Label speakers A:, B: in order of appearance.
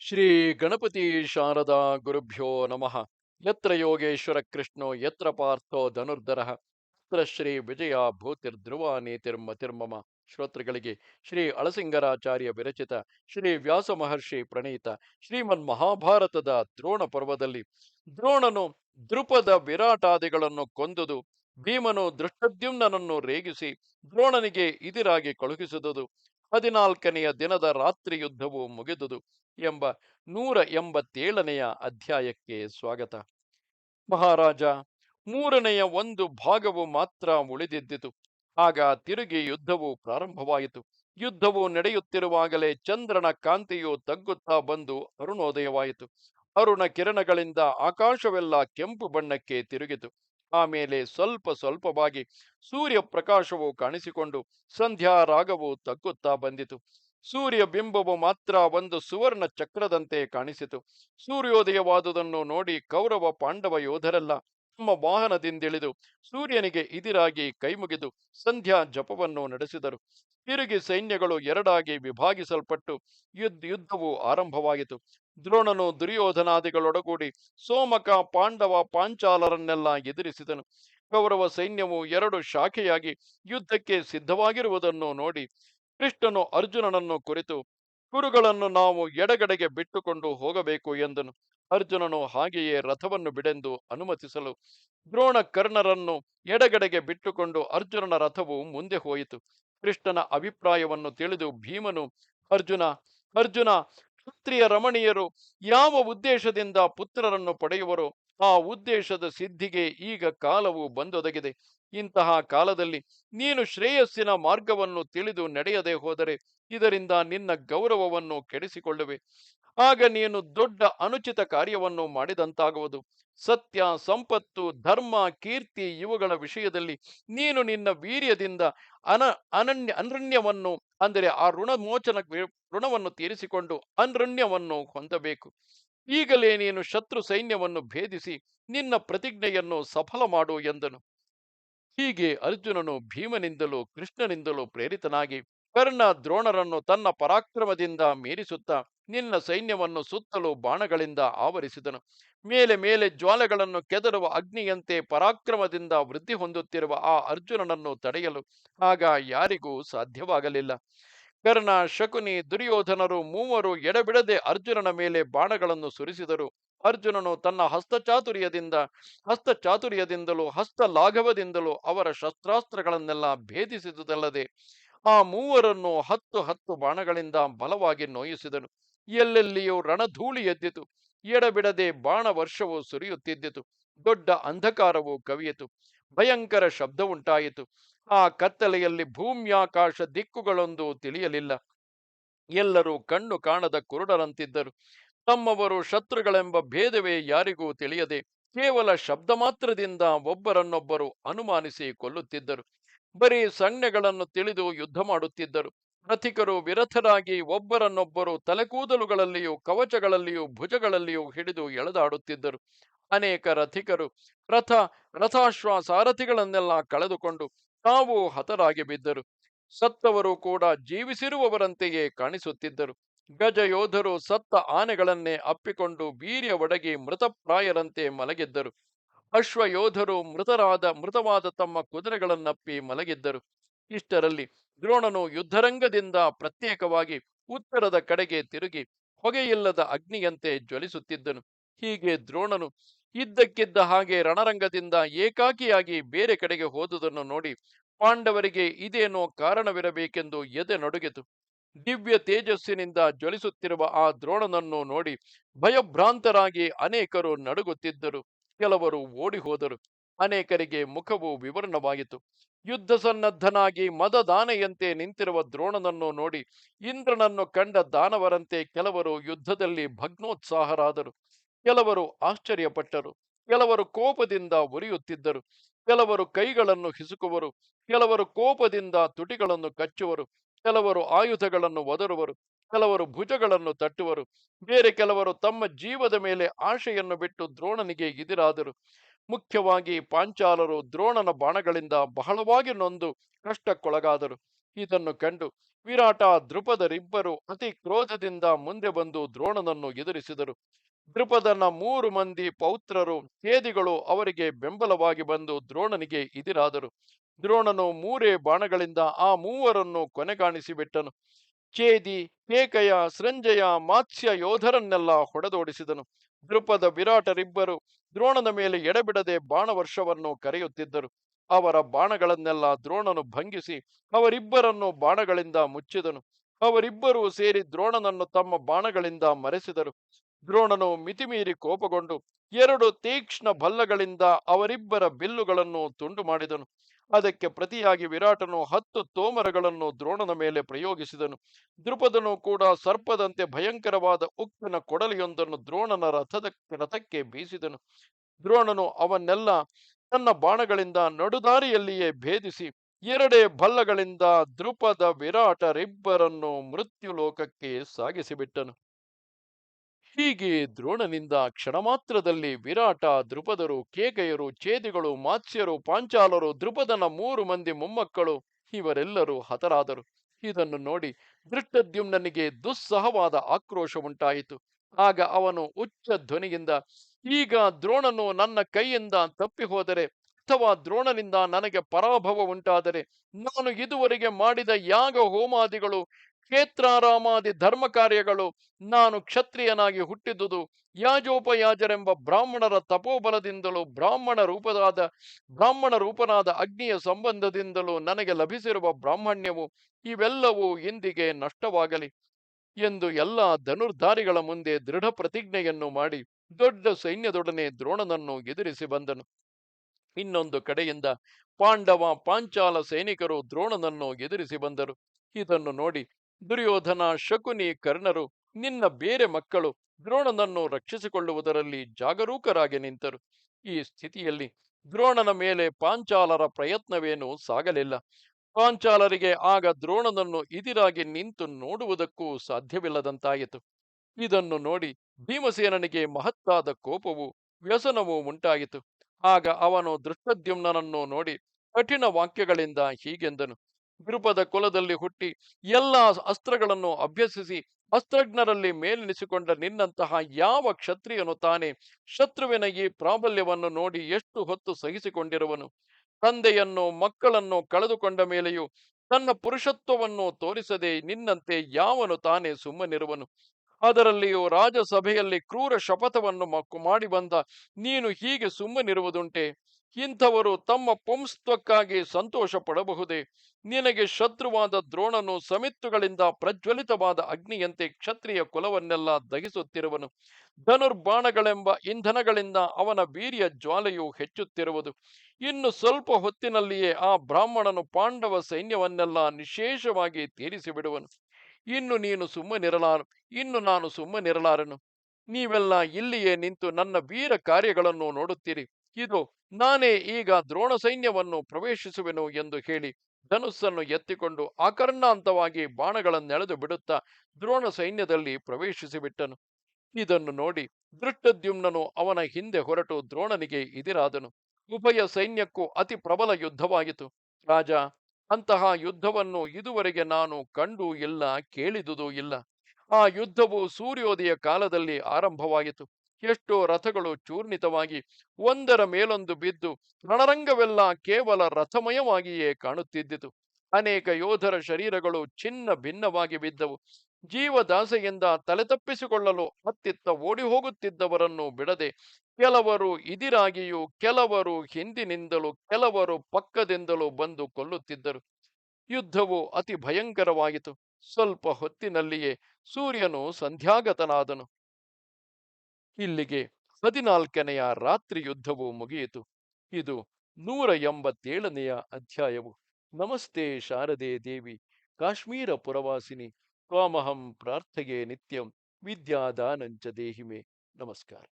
A: ಶ್ರೀ ಗಣಪತಿ ಶಾರದಾ ಗುರುಭ್ಯೋ ನಮಃ. ಯತ್ರ ಯೋಗೇಶ್ವರ ಕೃಷ್ಣೋ, ಯತ್ರ ಪಾರ್ಥೋ ಧನುರ್ಧರ. ಯತ್ರ ಶ್ರೀ ವಿಜಯ ಭೂತಿರ್ಧ್ರುವ ನೀತಿರ್ಮತಿರ್ಮಮ ಶ್ರೋತೃಗಳಿಗೆ ಶ್ರೀ ಅಳಸಿಂಗರಾಚಾರ್ಯ ವಿರಚಿತ, ಶ್ರೀ ವ್ಯಾಸ ಮಹರ್ಷಿ ಪ್ರಣೀತ, ಶ್ರೀಮನ್ ಮಹಾಭಾರತದ ದ್ರೋಣ ಪರ್ವದಲ್ಲಿ ದ್ರೋಣನು ದೃಪದ ವಿರಾಟಾದಿಗಳನ್ನು ಕೊಂದುದು, ಭೀಮನು ದೃಷ್ಟದ್ಯುಮ್ನನನ್ನು ರೇಗಿಸಿ ದ್ರೋಣನಿಗೆ ಇದಿರಾಗಿ ಕಳುಹಿಸಿದುದು. ಹದಿನಾಲ್ಕನೆಯ ದಿನದ ರಾತ್ರಿ ಯುದ್ಧವು ಮುಗಿದುದು ಎಂಬ ನೂರ ಎಂಬತ್ತೇಳನೆಯ ಅಧ್ಯಾಯಕ್ಕೆ ಸ್ವಾಗತ. ಮಹಾರಾಜ, ಮೂರನೆಯ ಒಂದು ಭಾಗವು ಮಾತ್ರ ಉಳಿದಿದ್ದಿತು. ಆಗ ತಿರುಗಿ ಯುದ್ಧವು ಪ್ರಾರಂಭವಾಯಿತು. ಯುದ್ಧವು ನಡೆಯುತ್ತಿರುವಾಗಲೇ ಚಂದ್ರನ ಕಾಂತಿಯು ತಗ್ಗುತ್ತಾ ಬಂದು ಅರುಣೋದಯವಾಯಿತು. ಅರುಣ ಕಿರಣಗಳಿಂದ ಆಕಾಶವೆಲ್ಲ ಕೆಂಪು ಬಣ್ಣಕ್ಕೆ ತಿರುಗಿತು. ಆಮೇಲೆ ಸ್ವಲ್ಪ ಸ್ವಲ್ಪವಾಗಿ ಸೂರ್ಯ ಪ್ರಕಾಶವು ಕಾಣಿಸಿಕೊಂಡು ಸಂಧ್ಯಾ ರಾಗವು ತಗ್ಗುತ್ತಾ ಬಂದಿತು. ಸೂರ್ಯ ಬಿಂಬವು ಮಾತ್ರ ಒಂದು ಸುವರ್ಣ ಚಕ್ರದಂತೆ ಕಾಣಿಸಿತು. ಸೂರ್ಯೋದಯವಾದುದನ್ನು ನೋಡಿ ಕೌರವ ಪಾಂಡವ ಯೋಧರೆಲ್ಲ ತಮ್ಮ ವಾಹನದಿಂದಿಳಿದು ಸೂರ್ಯನಿಗೆ ಇದಿರಾಗಿ ಕೈಮುಗಿದು ಸಂಧ್ಯಾ ಜಪವನ್ನು ನಡೆಸಿದರು. ತಿರುಗಿ ಸೈನ್ಯಗಳು ಎರಡಾಗಿ ವಿಭಾಗಿಸಲ್ಪಟ್ಟು ಯುದ್ಧ, ಯುದ್ಧವು ಆರಂಭವಾಯಿತು ದ್ರೋಣನು ದುರ್ಯೋಧನಾದಿಗಳೊಡಗೂಡಿ ಸೋಮಕ ಪಾಂಡವ ಪಾಂಚಾಲರನ್ನೆಲ್ಲ ಎದುರಿಸಿದನು. ಕೌರವ ಸೈನ್ಯವು ಎರಡು ಶಾಖೆಯಾಗಿ ಯುದ್ಧಕ್ಕೆ ಸಿದ್ಧವಾಗಿರುವುದನ್ನು ನೋಡಿ ಕೃಷ್ಣನು ಅರ್ಜುನನನ್ನು ಕುರಿತು, ಕುರುಗಳನ್ನು ನಾವು ಎಡಗಡೆಗೆ ಬಿಟ್ಟುಕೊಂಡು ಹೋಗಬೇಕು ಎಂದನು. ಅರ್ಜುನನು ಹಾಗೆಯೇ ರಥವನ್ನು ಬಿಡೆಂದು ಅನುಮತಿಸಲು ದ್ರೋಣ ಕರ್ಣರನ್ನು ಎಡಗಡೆಗೆ ಬಿಟ್ಟುಕೊಂಡು ಅರ್ಜುನನ ರಥವು ಮುಂದೆ ಹೋಯಿತು. ಕೃಷ್ಣನ ಅಭಿಪ್ರಾಯವನ್ನು ತಿಳಿದು ಭೀಮನು, ಅರ್ಜುನ ಅರ್ಜುನ ಕ್ಷತ್ರಿಯ ರಮಣೀಯರು ಯಾವ ಉದ್ದೇಶದಿಂದ ಪುತ್ರರನ್ನು ಪಡೆಯುವರು. ಆ ಉದ್ದೇಶದ ಸಿದ್ಧಿಗೆ ಈಗ ಕಾಲವು ಬಂದೊದಗಿದೆ. ಇಂತಹ ಕಾಲದಲ್ಲಿ ನೀನು ಶ್ರೇಯಸ್ಸಿನ ಮಾರ್ಗವನ್ನು ತಿಳಿದು ನಡೆಯದೆ ಹೋದರೆ ಇದರಿಂದ ನಿನ್ನ ಗೌರವವನ್ನು ಕೆಡಿಸಿಕೊಳ್ಳುವೆ. ಆಗ ನೀನು ದೊಡ್ಡ ಅನುಚಿತ ಕಾರ್ಯವನ್ನು ಮಾಡಿದಂತಾಗುವುದು. ಸತ್ಯ, ಸಂಪತ್ತು, ಧರ್ಮ, ಕೀರ್ತಿ ಇವುಗಳ ವಿಷಯದಲ್ಲಿ ನೀನು ನಿನ್ನ ವೀರ್ಯದಿಂದ ಅನ, ಅನನ್ಯ ಅನರಣ್ಯವನ್ನು ಅಂದರೆ ಆ ಋಣಮೋಚನ ಋಣವನ್ನು ತೀರಿಸಿಕೊಂಡು ಅನರಣ್ಯವನ್ನು ಹೊಂದಬೇಕು. ಈಗಲೇ ನೀನು ಶತ್ರು ಸೈನ್ಯವನ್ನು ಭೇದಿಸಿ ನಿನ್ನ ಪ್ರತಿಜ್ಞೆಯನ್ನು ಸಫಲ ಮಾಡು ಎಂದನು. ಹೀಗೆ ಅರ್ಜುನನು ಭೀಮನಿಂದಲೂ ಕೃಷ್ಣನಿಂದಲೂ ಪ್ರೇರಿತನಾಗಿ ಕರ್ಣ ದ್ರೋಣರನ್ನು ತನ್ನ ಪರಾಕ್ರಮದಿಂದ ಮೀರಿಸುತ್ತಾ ನಿನ್ನ ಸೈನ್ಯವನ್ನು ಸುತ್ತಲೂ ಬಾಣಗಳಿಂದ ಆವರಿಸಿದನು. ಮೇಲೆ ಮೇಲೆ ಜ್ವಾಲೆಗಳನ್ನು ಕೆದರುವ ಅಗ್ನಿಯಂತೆ ಪರಾಕ್ರಮದಿಂದ ವೃದ್ಧಿ ಹೊಂದುತ್ತಿರುವ ಆ ಅರ್ಜುನನನ್ನು ತಡೆಯಲು ಆಗ ಯಾರಿಗೂ ಸಾಧ್ಯವಾಗಲಿಲ್ಲ. ಕರ್ಣ, ಶಕುನಿ, ದುರ್ಯೋಧನರು ಮೂವರು ಎಡಬಿಡದೆ ಅರ್ಜುನನ ಮೇಲೆ ಬಾಣಗಳನ್ನು ಸುರಿಸಿದರು. ಅರ್ಜುನನು ತನ್ನ ಹಸ್ತಚಾತುರ್ಯದಿಂದ, ಹಸ್ತಚಾತುರ್ಯದಿಂದಲೂ ಹಸ್ತ ಲಾಘವದಿಂದಲೂ ಅವರ ಶಸ್ತ್ರಾಸ್ತ್ರಗಳನ್ನೆಲ್ಲ ಭೇದಿಸಿದುದಲ್ಲದೆ ಆ ಮೂವರನ್ನು ಹತ್ತು ಹತ್ತು ಬಾಣಗಳಿಂದ ಬಲವಾಗಿ ನೋಯಿಸಿದನು. ಎಲ್ಲೆಲ್ಲಿಯೂ ರಣಧೂಳಿ ಎದ್ದಿತು. ಎಡಬಿಡದೆ ಬಾಣ ವರ್ಷವು ಸುರಿಯುತ್ತಿದ್ದಿತು. ದೊಡ್ಡ ಅಂಧಕಾರವು ಕವಿಯಿತು. ಭಯಂಕರ ಶಬ್ದ ಉಂಟಾಯಿತು ಆ ಕತ್ತಲೆಯಲ್ಲಿ ಭೂಮ್ಯಾಕಾಶ ದಿಕ್ಕುಗಳೊಂದು ತಿಳಿಯಲಿಲ್ಲ. ಎಲ್ಲರೂ ಕಣ್ಣು ಕಾಣದ ಕುರುಡರಂತಿದ್ದರು. ತಮ್ಮವರು ಶತ್ರುಗಳೆಂಬ ಭೇದವೇ ಯಾರಿಗೂ ತಿಳಿಯದೆ ಕೇವಲ ಶಬ್ದ ಮಾತ್ರದಿಂದ ಒಬ್ಬರನ್ನೊಬ್ಬರು ಅನುಮಾನಿಸಿ ಕೊಲ್ಲುತ್ತಿದ್ದರು. ಬರೀ ಸಂಜ್ಞೆಗಳನ್ನು ತಿಳಿದು ಯುದ್ಧ ಮಾಡುತ್ತಿದ್ದರು. ರಥಿಕರು ವಿರಥರಾಗಿ ಒಬ್ಬರನ್ನೊಬ್ಬರು ತಲೆಕೂದಲುಗಳಲ್ಲಿಯೂ ಕವಚಗಳಲ್ಲಿಯೂ ಭುಜಗಳಲ್ಲಿಯೂ ಹಿಡಿದು ಎಳೆದಾಡುತ್ತಿದ್ದರು. ಅನೇಕ ರಥಿಕರು ರಥ ರಥಾಶ್ವ ಸಾರಥಿಗಳನ್ನೆಲ್ಲ ಕಳೆದುಕೊಂಡು ತಾವು ಹತರಾಗಿ ಬಿದ್ದರು. ಸತ್ತವರು ಕೂಡ ಜೀವಿಸಿರುವವರಂತೆಯೇ ಕಾಣಿಸುತ್ತಿದ್ದರು. ಗಜ ಯೋಧರು ಸತ್ತ ಆನೆಗಳನ್ನೇ ಅಪ್ಪಿಕೊಂಡು ವೀರ್ಯ ಒಡಗಿ ಮೃತಪ್ರಾಯರಂತೆ ಮಲಗಿದ್ದರು. ಅಶ್ವಯೋಧರು ಮೃತರಾದ, ಮೃತವಾದ ತಮ್ಮ ಕುದುರೆಗಳನ್ನಪ್ಪಿ ಮಲಗಿದ್ದರು. ಇಷ್ಟರಲ್ಲಿ ದ್ರೋಣನು ಯುದ್ಧರಂಗದಿಂದ ಪ್ರತ್ಯೇಕವಾಗಿ ಉತ್ತರದ ಕಡೆಗೆ ತಿರುಗಿ ಹೊಗೆಯಿಲ್ಲದ ಅಗ್ನಿಯಂತೆ ಜ್ವಲಿಸುತ್ತಿದ್ದನು. ಹೀಗೆ ದ್ರೋಣನು ಇದ್ದಕ್ಕಿದ್ದ ಹಾಗೆ ರಣರಂಗದಿಂದ ಏಕಾಕಿಯಾಗಿ ಬೇರೆ ಕಡೆಗೆ ಹೋದುದನ್ನು ನೋಡಿ ಪಾಂಡವರಿಗೆ ಇದೇನೋ ಕಾರಣವಿರಬೇಕೆಂದು ಎದೆ ನಡುಗಿತು ದಿವ್ಯ ತೇಜಸ್ಸಿನಿಂದ ಜ್ವಲಿಸುತ್ತಿರುವ ಆ ದ್ರೋಣನನ್ನು ನೋಡಿ ಭಯಭ್ರಾಂತರಾಗಿ ಅನೇಕರು ನಡುಗುತ್ತಿದ್ದರು. ಕೆಲವರು ಓಡಿ ಹೋದರು ಅನೇಕರಿಗೆ ಮುಖವು ವಿವರಣವಾಯಿತು ಯುದ್ಧ ಸನ್ನದ್ಧನಾಗಿ ಮದದಾನೆಯಂತೆ ನಿಂತಿರುವ ದ್ರೋಣನನ್ನು ನೋಡಿ ಇಂದ್ರನನ್ನು ಕಂಡ ದಾನವರಂತೆ ಕೆಲವರು ಯುದ್ಧದಲ್ಲಿ ಭಗ್ನೋತ್ಸಾಹರಾದರು. ಕೆಲವರು ಆಶ್ಚರ್ಯಪಟ್ಟರು. ಕೆಲವರು ಕೋಪದಿಂದ ಉರಿಯುತ್ತಿದ್ದರು. ಕೆಲವರು ಕೈಗಳನ್ನು ಹಿಸುಕುವರು. ಕೆಲವರು ಕೋಪದಿಂದ ತುಟಿಗಳನ್ನು ಕಚ್ಚುವರು. ಕೆಲವರು ಆಯುಧಗಳನ್ನು ಒದರುವರು, ಕೆಲವರು ಭುಜಗಳನ್ನು ತಟ್ಟುವರು, ಬೇರೆ ಕೆಲವರು ತಮ್ಮ ಜೀವದ ಮೇಲೆ ಆಶೆಯನ್ನು ಬಿಟ್ಟು ದ್ರೋಣನಿಗೆ ಎದಿರಾದರು. ಮುಖ್ಯವಾಗಿ ಪಾಂಚಾಲರು ದ್ರೋಣನ ಬಾಣಗಳಿಂದ ಬಹಳವಾಗಿ ನೊಂದು ಕಷ್ಟಕ್ಕೊಳಗಾದರು. ಇದನ್ನು ಕಂಡು ವಿರಾಟ ದೃಪದರಿಬ್ಬರು ಅತಿ ಕ್ರೋಧದಿಂದ ಮುಂದೆ ಬಂದು ದ್ರೋಣನನ್ನು ಎದುರಿಸಿದರು. ದೃಪದನ ಮೂರು ಮಂದಿ ಪೌತ್ರರು ಛೇದಿಗಳು ಅವರಿಗೆ ಬೆಂಬಲವಾಗಿ ಬಂದು ದ್ರೋಣನಿಗೆ ಇದಿರಾದರು ದ್ರೋಣನು ಮೂರೇ ಬಾಣಗಳಿಂದ ಆ ಮೂವರನ್ನು ಕೊನೆಗಾಣಿಸಿಬಿಟ್ಟನು ಚೇದಿ ಕೇಕಯ ಸೃಂಜಯ, ಮಾತ್ಸ್ಯ ಯೋಧರನ್ನೆಲ್ಲ ಹೊಡೆದೋಡಿಸಿದನು. ದೃಪದ ವಿರಾಟರಿಬ್ಬರು ದ್ರೋಣನ ಮೇಲೆ ಎಡೆಬಿಡದೆ ಬಾಣವರ್ಷವನ್ನು ಕರೆಯುತ್ತಿದ್ದರು. ಅವರ ಬಾಣಗಳನ್ನೆಲ್ಲ ದ್ರೋಣನು ಭಂಗಿಸಿ ಅವರಿಬ್ಬರನ್ನು ಬಾಣಗಳಿಂದ ಮುಚ್ಚಿದನು. ಅವರಿಬ್ಬರೂ ಸೇರಿ ದ್ರೋಣನನ್ನು ತಮ್ಮ ಬಾಣಗಳಿಂದ ಮರೆಸಿದರು. ದ್ರೋಣನು ಮಿತಿಮೀರಿ ಕೋಪಗೊಂಡು ಎರಡು ತೀಕ್ಷ್ಣ ಭಲ್ಲಗಳಿಂದ ಅವರಿಬ್ಬರ ಬಿಲ್ಲುಗಳನ್ನು ತುಂಡು ಮಾಡಿದನು. ಅದಕ್ಕೆ ಪ್ರತಿಯಾಗಿ ವಿರಾಟನು ಹತ್ತು ತೋಮರಗಳನ್ನು ದ್ರೋಣನ ಮೇಲೆ ಪ್ರಯೋಗಿಸಿದನು. ದೃಪದನು ಕೂಡ ಸರ್ಪದಂತೆ ಭಯಂಕರವಾದ ಉಕ್ಕಿನ ಕೊಡಲಿಯೊಂದನ್ನು ದ್ರೋಣನ ರಥದ ರಥಕ್ಕೆ ಬೀಸಿದನು. ದ್ರೋಣನು ಅವನ್ನೆಲ್ಲ ತನ್ನ ಬಾಣಗಳಿಂದ ನಡುದಾರಿಯಲ್ಲಿಯೇ ಭೇದಿಸಿ, ಎರಡೇ ಭಲ್ಲಗಳಿಂದ ದೃಪದ ವಿರಾಟರಿಬ್ಬರನ್ನು ಮೃತ್ಯುಲೋಕಕ್ಕೆ ಸಾಗಿಸಿಬಿಟ್ಟನು. ಹೀಗೆ ದ್ರೋಣನಿಂದ ಕ್ಷಣಮಾತ್ರದಲ್ಲಿ ವಿರಾಟ ದೃಪದರು ಕೇಕೆಯರು ಛೇದಿಗಳು ಮಾತ್ಸ್ಯರು, ಪಾಂಚಾಲರು ದೃಪದನ ಮೂರು ಮಂದಿ ಮೊಮ್ಮಕ್ಕಳು ಇವರೆಲ್ಲರೂ ಹತರಾದರು. ಇದನ್ನು ನೋಡಿ ದೃಷ್ಟದ್ಯುಮ್ನನಿಗೆ ದುಸ್ಸಹವಾದ ಆಕ್ರೋಶ ಉಂಟಾಯಿತು. ಆಗ ಅವನು ಉಚ್ಚ ಧ್ವನಿಯಿಂದ, ಈಗ ದ್ರೋಣನು ನನ್ನ ಕೈಯಿಂದ ತಪ್ಪಿ ಹೋದರೆ ಅಥವಾ ದ್ರೋಣನಿಂದ ನನಗೆ ಪರಾಭವ ಉಂಟಾದರೆ ನಾನು ಇದುವರೆಗೆ ಮಾಡಿದ ಯಾಗ ಹೋಮಾದಿಗಳು ಕ್ಷೇತ್ರಾರಾಮಾದಿ ಧರ್ಮ ಕಾರ್ಯಗಳು ನಾನು ಕ್ಷತ್ರಿಯನಾಗಿ ಹುಟ್ಟಿದುದು, ಯಾಜೋಪಯಾಜರೆಂಬ ಬ್ರಾಹ್ಮಣರ ತಪೋಬಲದಿಂದಲೂ ಬ್ರಾಹ್ಮಣ ರೂಪದಾದ, ಬ್ರಾಹ್ಮಣ ರೂಪನಾದ ಅಗ್ನಿಯ ಸಂಬಂಧದಿಂದಲೂ ನನಗೆ ಲಭಿಸಿರುವ ಬ್ರಾಹ್ಮಣ್ಯವು ಇವೆಲ್ಲವೂ ಇಂದಿಗೆ ನಷ್ಟವಾಗಲಿ ಎಂದು ಎಲ್ಲ ಧನುರ್ಧಾರಿಗಳ ಮುಂದೆ ದೃಢ ಪ್ರತಿಜ್ಞೆಯನ್ನು ಮಾಡಿ ದೊಡ್ಡ ಸೈನ್ಯದೊಡನೆ ದ್ರೋಣನನ್ನು ಎದುರಿಸಿ ಬಂದನು. ಇನ್ನೊಂದು ಕಡೆಯಿಂದ ಪಾಂಡವ ಪಾಂಚಾಲ ಸೈನಿಕರು ದ್ರೋಣನನ್ನು ಎದುರಿಸಿ ಬಂದರು. ಇದನ್ನು ನೋಡಿ ದುರ್ಯೋಧನ, ಶಕುನಿ, ಕರ್ಣರು, ನಿನ್ನ ಬೇರೆ ಮಕ್ಕಳು ದ್ರೋಣನನ್ನು ರಕ್ಷಿಸಿಕೊಳ್ಳುವುದರಲ್ಲಿ ಜಾಗರೂಕರಾಗಿ ನಿಂತರು. ಈ ಸ್ಥಿತಿಯಲ್ಲಿ ದ್ರೋಣನ ಮೇಲೆ ಪಾಂಚಾಲರ ಪ್ರಯತ್ನವೇನೂ ಸಾಗಲಿಲ್ಲ. ಪಾಂಚಾಲರಿಗೆ ಆಗ ದ್ರೋಣನನ್ನು ಇದಿರಾಗಿ ನಿಂತು ನೋಡುವುದಕ್ಕೂ ಸಾಧ್ಯವಿಲ್ಲದಂತಾಯಿತು. ಇದನ್ನು ನೋಡಿ ಭೀಮಸೇನನಿಗೆ ಮಹತ್ತಾದ ಕೋಪವು ವ್ಯಸನವೂ ಉಂಟಾಯಿತು. ಆಗ ಅವನು ದೃಷ್ಟದ್ಯುಮ್ನನನ್ನು ನೋಡಿ ಕಠಿಣ ವಾಕ್ಯಗಳಿಂದ ಹೀಗೆಂದನು. ದೃಪದ ಕುಲದಲ್ಲಿ ಹುಟ್ಟಿ ಎಲ್ಲ ಅಸ್ತ್ರಗಳನ್ನು ಅಭ್ಯಸಿಸಿ ಅಸ್ತ್ರಜ್ಞರಲ್ಲಿ ಮೇಲೆನಿಸಿಕೊಂಡ ನಿನ್ನಂತಹ ಯಾವ ಕ್ಷತ್ರಿಯನು ತಾನೆ ಶತ್ರುವಿನ ಈ ಪ್ರಾಬಲ್ಯವನ್ನು ನೋಡಿ ಎಷ್ಟು ಹೊತ್ತು ಸಹಿಸಿಕೊಂಡಿರುವನು? ತಂದೆಯನ್ನು, ಮಕ್ಕಳನ್ನು ಕಳೆದುಕೊಂಡ ಮೇಲೆಯೂ ತನ್ನ ಪುರುಷತ್ವವನ್ನು ತೋರಿಸದೆ ನಿನ್ನಂತೆ ಯಾವನು ತಾನೇ ಸುಮ್ಮನಿರುವನು? ಅದರಲ್ಲಿಯೂ ರಾಜಸಭೆಯಲ್ಲಿ ಕ್ರೂರ ಶಪಥವನ್ನು ಮಕ್ಕು ಮಾಡಿ ಬಂದ ನೀನು ಹೀಗೆ ಸುಮ್ಮನಿರುವುದುಂಟೆ? ಇಂಥವರು ತಮ್ಮ ಪುಂಸ್ತ್ವಕ್ಕಾಗಿ ಸಂತೋಷ ಪಡಬಹುದೇ ನಿನಗೆ ಶತ್ರುವಾದ ದ್ರೋಣನು ಸಮಿತ್ತುಗಳಿಂದ ಪ್ರಜ್ವಲಿತವಾದ ಅಗ್ನಿಯಂತೆ ಕ್ಷತ್ರಿಯ ಕುಲವನ್ನೆಲ್ಲ ದಹಿಸುತ್ತಿರುವನು. ಧನುರ್ಬಾಣಗಳೆಂಬ ಇಂಧನಗಳಿಂದ ಅವನ ವೀರ್ಯ ಜ್ವಾಲೆಯು ಹೆಚ್ಚುತ್ತಿರುವುದು. ಇನ್ನು ಸ್ವಲ್ಪ ಹೊತ್ತಿನಲ್ಲಿಯೇ ಆ ಬ್ರಾಹ್ಮಣನು ಪಾಂಡವ ಸೈನ್ಯವನ್ನೆಲ್ಲ ನಿಶೇಷವಾಗಿ ತೀರಿಸಿ ಬಿಡುವನು ಇನ್ನು ನೀನು ಸುಮ್ಮನಿರಲಾರು, ಇನ್ನು ನಾನು ಸುಮ್ಮನಿರಲಾರನು. ನೀವೆಲ್ಲ ಇಲ್ಲಿಯೇ ನಿಂತು ನನ್ನ ವೀರ ಕಾರ್ಯಗಳನ್ನು ನೋಡುತ್ತೀರಿ. ಇದು ನಾನೇ ಈಗ ದ್ರೋಣ ಸೈನ್ಯವನ್ನು ಪ್ರವೇಶಿಸುವೆನು ಎಂದು ಹೇಳಿ ಧನುಸ್ಸನ್ನು ಎತ್ತಿಕೊಂಡು ಆಕರ್ಣಾಂತವಾಗಿ ಬಾಣಗಳನ್ನೆಳೆದು ಬಿಡುತ್ತಾ ದ್ರೋಣ ಸೈನ್ಯದಲ್ಲಿ ಪ್ರವೇಶಿಸಿಬಿಟ್ಟನು. ಇದನ್ನು ನೋಡಿ ದೃಷ್ಟದ್ಯುಮ್ನನು ಅವನ ಹಿಂದೆ ಹೊರಟು ದ್ರೋಣನಿಗೆ ಇದಿರಾದನು ಉಭಯ ಸೈನ್ಯಕ್ಕೂ ಅತಿ ಪ್ರಬಲ ಯುದ್ಧವಾಯಿತು ರಾಜ, ಅಂತಹ ಯುದ್ಧವನ್ನು ಇದುವರೆಗೆ ನಾನು ಕಂಡು ಇಲ್ಲ, ಕೇಳಿದುದೂ ಇಲ್ಲ. ಆ ಯುದ್ಧವು ಸೂರ್ಯೋದಯ ಕಾಲದಲ್ಲಿ ಆರಂಭವಾಯಿತು ಎಷ್ಟೋ ರಥಗಳು ಚೂರ್ಣಿತವಾಗಿ ಒಂದರ ಮೇಲೊಂದು ಬಿದ್ದು ರಣರಂಗವೆಲ್ಲ ಕೇವಲ ರಥಮಯವಾಗಿಯೇ ಕಾಣುತ್ತಿದ್ದಿತು. ಅನೇಕ ಯೋಧರ ಶರೀರಗಳು ಚಿನ್ನ ಭಿನ್ನವಾಗಿ ಬಿದ್ದವು. ಜೀವದಾಸೆಯಿಂದ ತಲೆತಪ್ಪಿಸಿಕೊಳ್ಳಲು ಹತ್ತಿತ್ತ ಓಡಿ ಹೋಗುತ್ತಿದ್ದವರನ್ನು ಬಿಡದೆ ಕೆಲವರು ಇದಿರಾಗಿಯೂ ಕೆಲವರು ಹಿಂದಿನಿಂದಲೂ ಕೆಲವರು ಪಕ್ಕದಿಂದಲೂ ಬಂದು ಕೊಲ್ಲುತ್ತಿದ್ದರು. ಯುದ್ಧವು ಅತಿ ಭಯಂಕರವಾಯಿತು ಸ್ವಲ್ಪ ಹೊತ್ತಿನಲ್ಲಿಯೇ ಸೂರ್ಯನು ಸಂಧ್ಯಾಗತನಾದನು. ಇಲ್ಲಿಗೆ ಹದಿನಾಲ್ಕನೆಯ ರಾತ್ರಿ ಯುದ್ಧವು ಮುಗಿಯಿತು. ಇದು ನೂರ ಎಂಬತ್ತೇಳನೆಯ ಅಧ್ಯಾಯವು. ನಮಸ್ತೆ ಶಾರದೆ ದೇವಿ, ಕಾಶ್ಮೀರ ಪುರವಾಸಿನಿ ತ್ವಾಮಹಂ ಪ್ರಾರ್ಥೆಗೆ ನಿತ್ಯಂ ವಿದ್ಯಾದಾನಂಚ ದೇಹಿಮೆ. ನಮಸ್ಕಾರ.